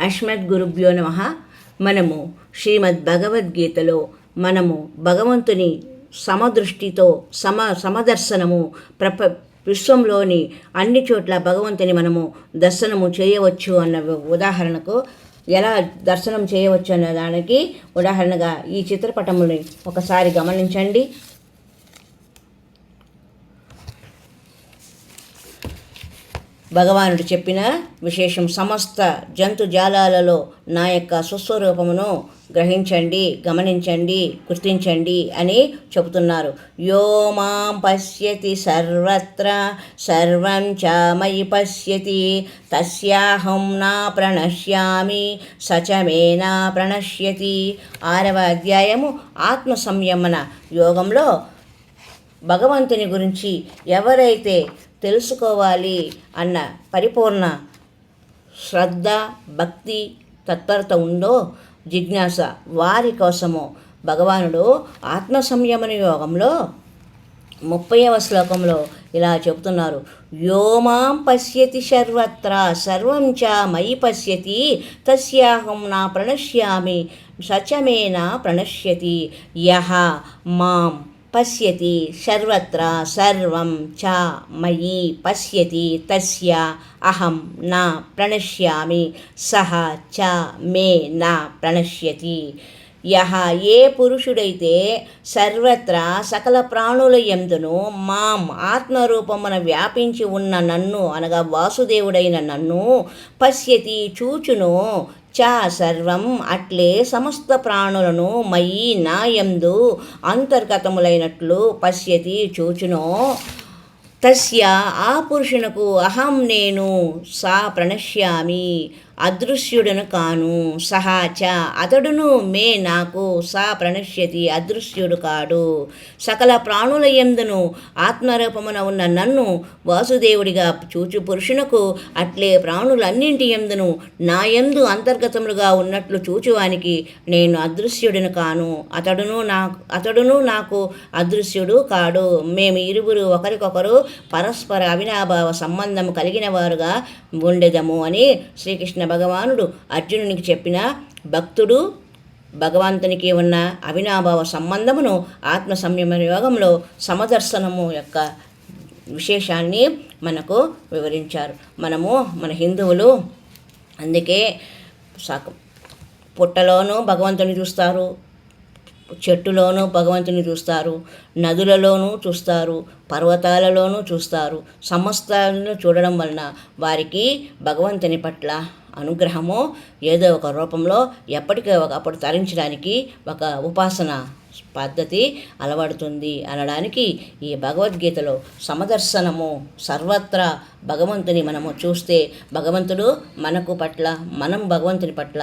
అష్మద్ గురుభ్యో నమ. మనము శ్రీమద్ భగవద్గీతలో మనము భగవంతుని సమదృష్టితో సమ సమదర్శనము ప్రప విశ్వంలోని అన్ని చోట్ల భగవంతుని మనము దర్శనము చేయవచ్చు అన్న ఉదాహరణకు ఎలా దర్శనం చేయవచ్చు అన్న దానికి ఉదాహరణగా ఈ చిత్రపటముని ఒకసారి గమనించండి. భగవానుడు చెప్పిన విశేషం సమస్త జంతుజాలాలలో నా యొక్క సుస్వరూపమును గ్రహించండి గమనించండి గుర్తించండి అని చెబుతున్నారు. యో మాం పశ్యతి సర్వత్ర సర్వం చామయి పశ్యతి తస్యాహం నా ప్రణశ్యామి సచమే నా ప్రణశ్యతి ఆరవ అధ్యాయము ఆత్మ సంయమన యోగంలో భగవంతుని గురించి ఎవరైతే తెలుసుకోవాలి అన్న పరిపూర్ణ శ్రద్ధ భక్తి తత్పరత ఉందో జిజ్ఞాస వారి కోసము భగవానుడు ఆత్మ సంయమన యోగంలో ముప్పైవ శ్లోకంలో ఇలా చెబుతున్నారు. యోమాం పశ్యతి సర్వత్ర సర్వం చ మయి పశ్యతి తస్యాహం నా ప్రణశ్యామి సచమేనా ప్రణశ్యతి యహ మాం పశ్యతి సర్వత్ర సర్వం చ మయి పశ్యతి తస్య అహం నా ప్రణశ్యామి సహ చ మే నా ప్రణశ్యతి. యహ ఏ పురుషుడైతే సర్వత్రా సకల ప్రాణుల ఎందును మాం ఆత్మరూపమున వ్యాపించి ఉన్న నన్ను అనగా వాసుదేవుడైన నన్ను పశ్యతి చూచును చ సర్వం అట్లే సమస్త ప్రాణులను మయి నాయందు అంతర్గతములైనట్లు పశ్యతి చూచునో. తస్య ఆ పురుషునకు అహం నేను సా ప్రణశ్యామి. అదృశ్యుడను కాను సహా చ అతడును మే నాకు సా ప్రణశ్యతి అదృశ్యుడు కాడు. సకల ప్రాణుల ఎందును ఆత్మరూపమున ఉన్న నన్ను వాసుదేవుడిగా చూచు పురుషునకు అట్లే ప్రాణులన్నింటి ఎందును నా ఎందు అంతర్గతములుగా ఉన్నట్లు చూచువానికి నేను అదృశ్యుడిని కాను. అతడును నాకు అతడును నాకు అదృశ్యుడు కాడు. మేము ఇరువురు ఒకరికొకరు పరస్పర అవినాభావ సంబంధము కలిగిన వారుగా ఉండేదము అని శ్రీకృష్ణ భగవానుడు అర్జునునికి చెప్పిన భక్తుడు భగవంతునికి ఉన్న అవినాభావ సంబంధమును ఆత్మ సంయమ యోగంలో సమదర్శనము యొక్క విశేషాన్ని మనకు వివరించారు. మనము మన హిందువులు అందుకే సక పుట్టలోనూ భగవంతుని చూస్తారు చెట్టులోనూ భగవంతుని చూస్తారు నదులలోనూ చూస్తారు పర్వతాలలోనూ చూస్తారు సమస్తాలను చూడడం వలన వారికి భగవంతుని పట్ల అనుగ్రహము ఏదో ఒక రూపంలో ఎప్పటికీ ఒకప్పుడు తరించడానికి ఒక ఉపాసన పద్ధతి అలవడుతుంది అనడానికి ఈ భగవద్గీతలో సమదర్శనము సర్వత్రా భగవంతుని మనము చూస్తే భగవంతుడు మనకు పట్ల మనం భగవంతుని పట్ల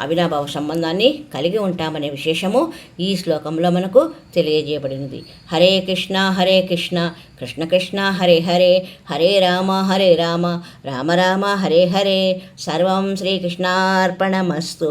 అవినాభావ సంబంధాన్ని కలిగి ఉంటామనే విశేషము ఈ శ్లోకంలో మనకు తెలియజేయబడినది. హరే కృష్ణ హరే కృష్ణ కృష్ణ కృష్ణ హరే హరే హరే రామ హరే రామ రామ రామ హరే హరే సర్వం శ్రీకృష్ణార్పణమస్తు.